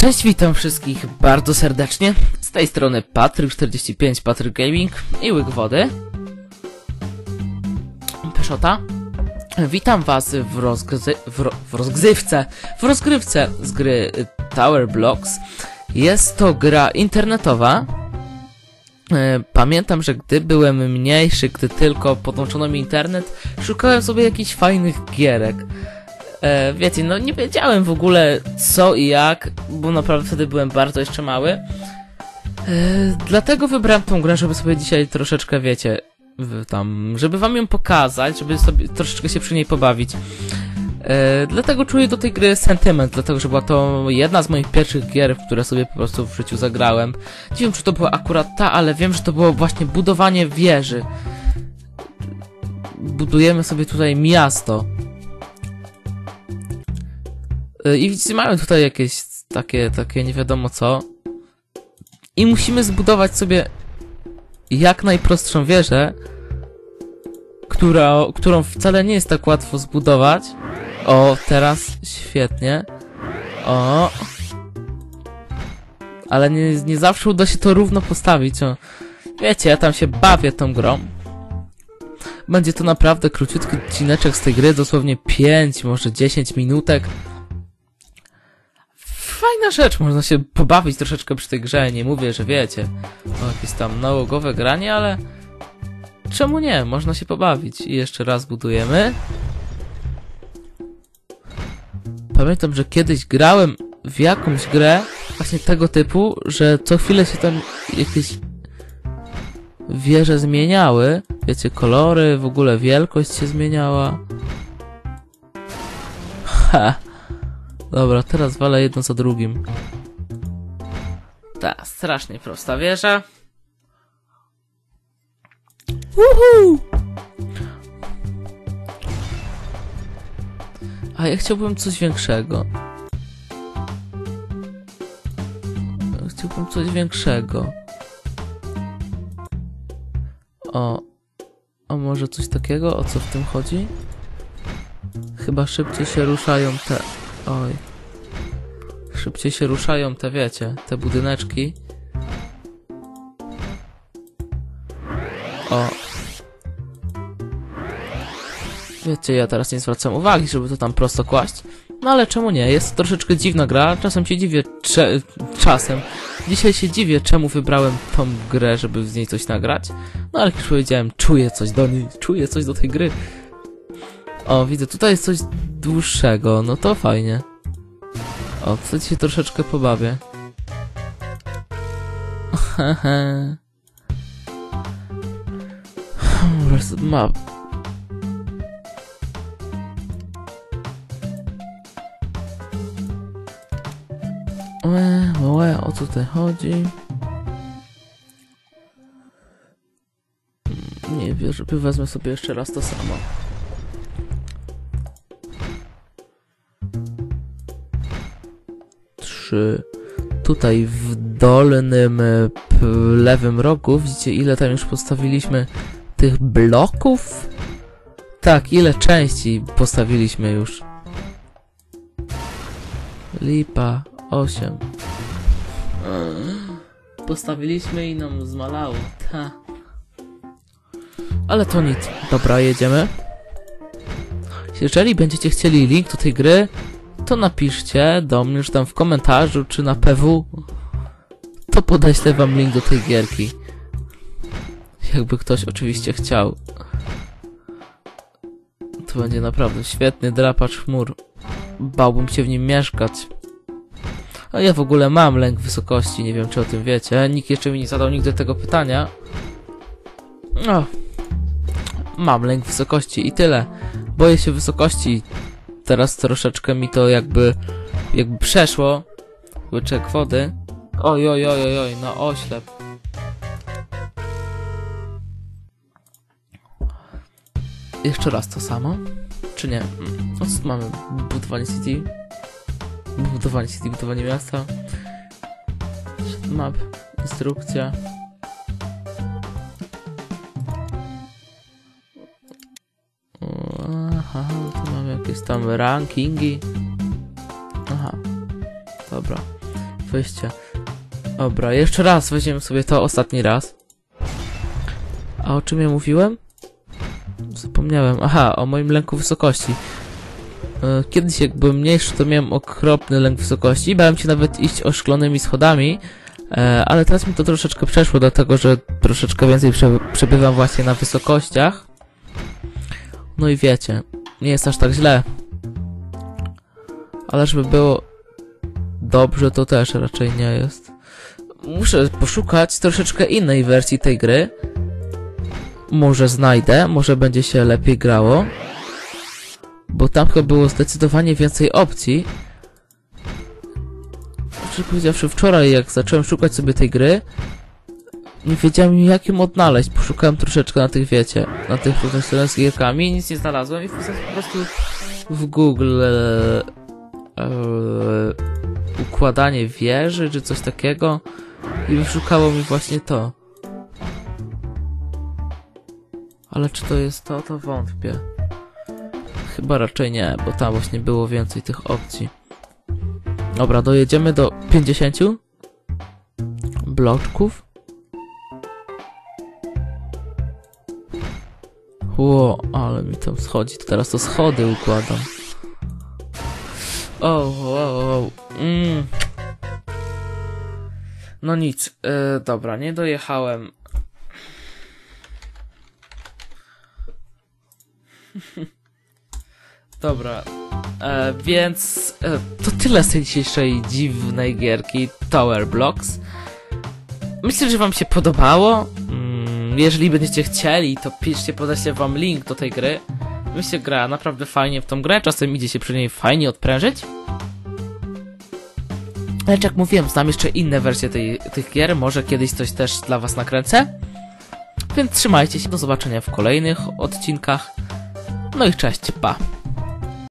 Cześć, witam wszystkich bardzo serdecznie. Z tej strony Patryk45, Patryk Gaming i Łyk Wody. Peszota. Witam was w, rozgzy w, ro w rozgrzewce, w rozgrywce z gry Tower Blocks. Jest to gra internetowa. E, Pamiętam, że gdy byłem mniejszy, gdy tylko podłączono mi internet, szukałem sobie jakichś fajnych gierek. E, wiecie, no nie wiedziałem w ogóle co i jak, bo naprawdę wtedy byłem bardzo jeszcze mały. E, dlatego wybrałem tą grę, żeby sobie dzisiaj troszeczkę, wiecie, tam, żeby wam ją pokazać, żeby sobie troszeczkę się przy niej pobawić. E, dlatego czuję do tej gry sentyment, dlatego że była to jedna z moich pierwszych gier, w które sobie po prostu w życiu zagrałem. Nie wiem, czy to była akurat ta, ale wiem, że to było właśnie budowanie wieży. Budujemy sobie tutaj miasto. Y, I widzicie, mamy tutaj jakieś takie, takie nie wiadomo co. I musimy zbudować sobie jak najprostszą wieżę, która, którą wcale nie jest tak łatwo zbudować. O, teraz świetnie. O. Ale nie, nie zawsze uda się to równo postawić. O. Wiecie, ja tam się bawię tą grą. Będzie to naprawdę króciutki odcineczek z tej gry, dosłownie 5, może 10 minutek fajna rzecz, można się pobawić troszeczkę przy tej grze, nie mówię, że wiecie, o jakieś tam nałogowe granie, ale czemu nie, można się pobawić. I jeszcze raz budujemy. Pamiętam, że kiedyś grałem w jakąś grę właśnie tego typu, że co chwilę się tam jakieś wieże zmieniały, wiecie, kolory, w ogóle wielkość się zmieniała. Ha! Dobra, teraz walę jedno za drugim. Ta, strasznie prosta wieża. Uhu! A ja chciałbym coś większego. Chciałbym coś większego. O. A może coś takiego? O co w tym chodzi? Chyba szybciej się ruszają te... Oj. Szybciej się ruszają te, wiecie, te budyneczki. O. Wiecie, ja teraz nie zwracam uwagi, żeby to tam prosto kłaść. No ale czemu nie? Jest to troszeczkę dziwna gra. Czasem się dziwię, cze czasem. Dzisiaj się dziwię, czemu wybrałem tą grę, żeby z niej coś nagrać. No ale jak już powiedziałem, czuję coś do niej, czuję coś do tej gry. O, widzę, tutaj jest coś dłuższego, no to fajnie. O, tutaj się troszeczkę pobawię. Hehe. Reset map. Łe, łe, o co tutaj chodzi? Nie wiem, wezmę sobie jeszcze raz to samo. Tutaj w dolnym e, lewym rogu widzicie ile tam już postawiliśmy tych bloków? Tak, ile części postawiliśmy już? Lipa, 8. Postawiliśmy i nam zmalało. Ta. Ale to nic. Dobra, jedziemy. Jeżeli będziecie chcieli link do tej gry, to napiszcie do mnie, czy tam w komentarzu, czy na PW. To podeślę wam link do tej gierki. Jakby ktoś oczywiście chciał. To będzie naprawdę świetny drapacz chmur. Bałbym się w nim mieszkać. A ja w ogóle mam lęk wysokości, nie wiem czy o tym wiecie. Nikt jeszcze mi nie zadał nigdy tego pytania. No. Mam lęk wysokości i tyle. Boję się wysokości. Teraz troszeczkę mi to jakby jakby przeszło. Łyczek wody. Oj, oj, oj, oj, oj, no oślep. Jeszcze raz to samo? Czy nie? Mm, O co tu mamy? Budowanie city? Budowanie city, budowanie miasta. Map, instrukcja. Jakieś tam rankingi. Aha, dobra. wyjście. Dobra, jeszcze raz weźmiemy sobie to ostatni raz. A o czym ja mówiłem? Zapomniałem. Aha, o moim lęku wysokości. E, Kiedyś jak byłem mniejszy, to miałem okropny lęk wysokości. Bałem się nawet iść oszklonymi schodami. E, ale teraz mi to troszeczkę przeszło, dlatego że troszeczkę więcej prze przebywam właśnie na wysokościach. No i wiecie, nie jest aż tak źle. Ale żeby było dobrze, to też raczej nie jest. Muszę poszukać troszeczkę innej wersji tej gry. Może znajdę, może będzie się lepiej grało. Bo tam było zdecydowanie więcej opcji. Szczerze powiedziawszy, wczoraj jak zacząłem szukać sobie tej gry, nie wiedziałem jak ją odnaleźć. Poszukałem troszeczkę na tych, wiecie, na tych różnych stronach z gierkami i nic nie znalazłem i po prostu w Google e, e, układanie wieży czy coś takiego i wyszukało mi właśnie to. Ale czy to jest to, to wątpię. Chyba raczej nie, bo tam właśnie było więcej tych opcji. Dobra, dojedziemy do 50 bloczków. Ło, ale mi tam schodzi. To teraz to schody układam. O, o, o. Mm. No nic, e, dobra, nie dojechałem. Dobra, e, więc e, to tyle z tej dzisiejszej dziwnej gierki Tower Blocks. Myślę, że wam się podobało. Mm, jeżeli będziecie chcieli, to piszcie, podeślę wam link do tej gry. Mi się gra naprawdę fajnie w tą grę, czasem idzie się przy niej fajnie odprężyć. Lecz jak mówiłem, znam jeszcze inne wersje tej, tych gier, może kiedyś coś też dla was nakręcę. Więc trzymajcie się, do zobaczenia w kolejnych odcinkach. No i cześć, pa!